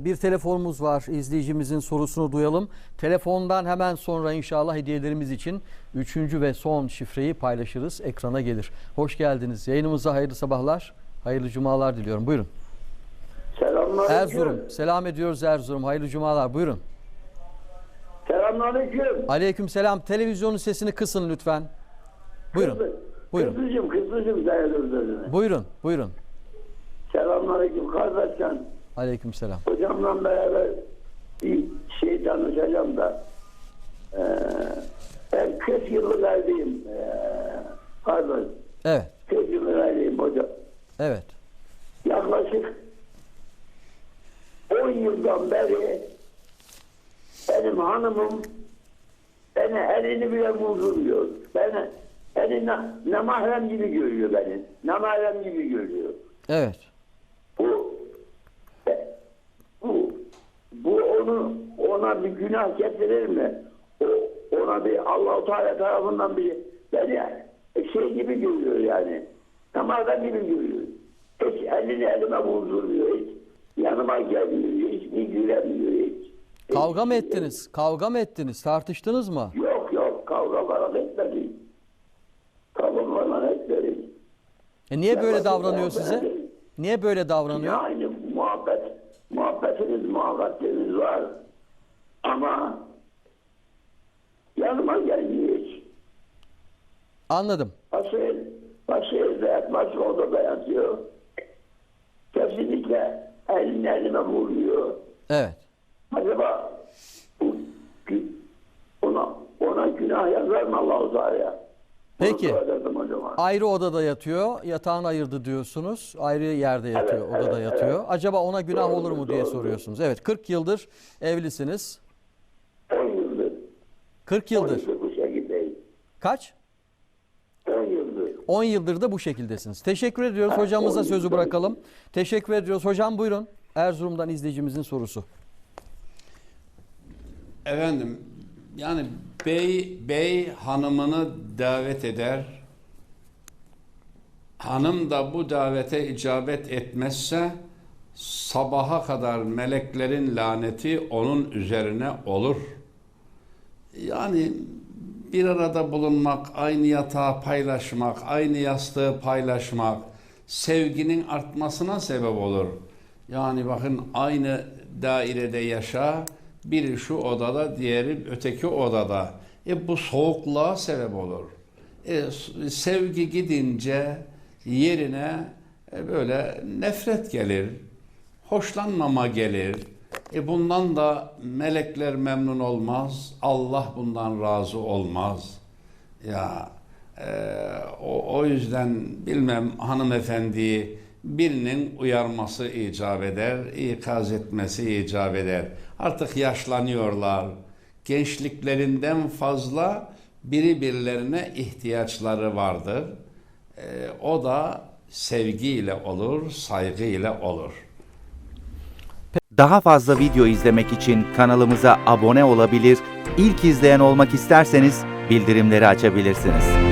Bir telefonumuz var. İzleyicimizin sorusunu duyalım. Telefondan hemen sonra inşallah hediyelerimiz için üçüncü ve son şifreyi paylaşırız. Ekrana gelir. Hoş geldiniz. Yayınımıza hayırlı sabahlar. Hayırlı cumalar diliyorum. Buyurun. Selamünaleyküm. Erzurum. Selam ediyoruz Erzurum. Hayırlı cumalar. Buyurun. Selamünaleyküm. Aleyküm selam. Televizyonun sesini kısın lütfen. Buyurun. Kızı- Buyurun. Sayılır sözünü. Buyurun. Buyurun. Selamünaleyküm kardeşken. Aleyküm selam. Hocamla beraber bir şey tanışacağım da. Ee, ben 40 yıllık evliyim. Ee, pardon. Evet. 40 yıllık evliyim hocam. Evet. Yaklaşık 10 yıldan beri benim hanımım beni elini bile vurdurmuyor. Beni, beni ne, ne mahrem gibi görüyor beni. Ne mahrem gibi görüyor. Evet. Bu bu bu onu ona bir günah getirir mi? O, ona bir Allah-u Teala tarafından bir beni şey gibi görüyor yani. Namazda gibi görüyor. Hiç elini elime vurdurmuyor. Hiç yanıma gelmiyor. Hiç bir gülemiyor. Hiç. hiç. Kavga mı ettiniz? Kavga mı ettiniz? Tartıştınız mı? Yok yok kavga falan etmedik. Kavga falan etmedik. E niye böyle Ya davranıyor size? ben- Niye böyle davranıyor? Yani muhabbetiniz, muhabbetiniz var. Ama yanıma gelmiyor hiç. Anladım. Başı evde yatmaz, odada yatıyor. Kesinlikle elini elime vurmuyor. Evet. Acaba bu, ona, ona günah yazar mı Allah-u Teala? Peki. Ayrı odada yatıyor. Yatağını ayırdı diyorsunuz. Ayrı yerde yatıyor, Evet, odada evet, yatıyor. Acaba ona günah Doğru, olur mu diye doğru. soruyorsunuz. Evet, 40 yıldır evlisiniz. 10 yıldır. 40 10 yıldır. yıldır bu şekildeyim. Kaç? 10 yıldır. 10 yıldır da bu şekildesiniz. Teşekkür ediyoruz. Ha, Hocamıza sözü yıldır. bırakalım. Teşekkür ediyoruz. Hocam buyurun. Erzurum'dan izleyicimizin sorusu. Efendim yani bey bey hanımını davet eder. Hanım da bu davete icabet etmezse sabaha kadar meleklerin laneti onun üzerine olur. Yani bir arada bulunmak, aynı yatağı paylaşmak, aynı yastığı paylaşmak sevginin artmasına sebep olur. Yani bakın aynı dairede yaşa, biri şu odada, diğeri öteki odada. E bu soğukluğa sebep olur. E, sevgi gidince yerine e, böyle nefret gelir, hoşlanmama gelir. E bundan da melekler memnun olmaz, Allah bundan razı olmaz. Ya e, o, o yüzden bilmem hanımefendiyi birinin uyarması icap eder, ikaz etmesi icap eder. Artık yaşlanıyorlar. Gençliklerinden fazla biri birilerine ihtiyaçları vardır. E, o da sevgiyle olur, saygıyla olur. Daha fazla video izlemek için kanalımıza abone olabilir, ilk izleyen olmak isterseniz bildirimleri açabilirsiniz.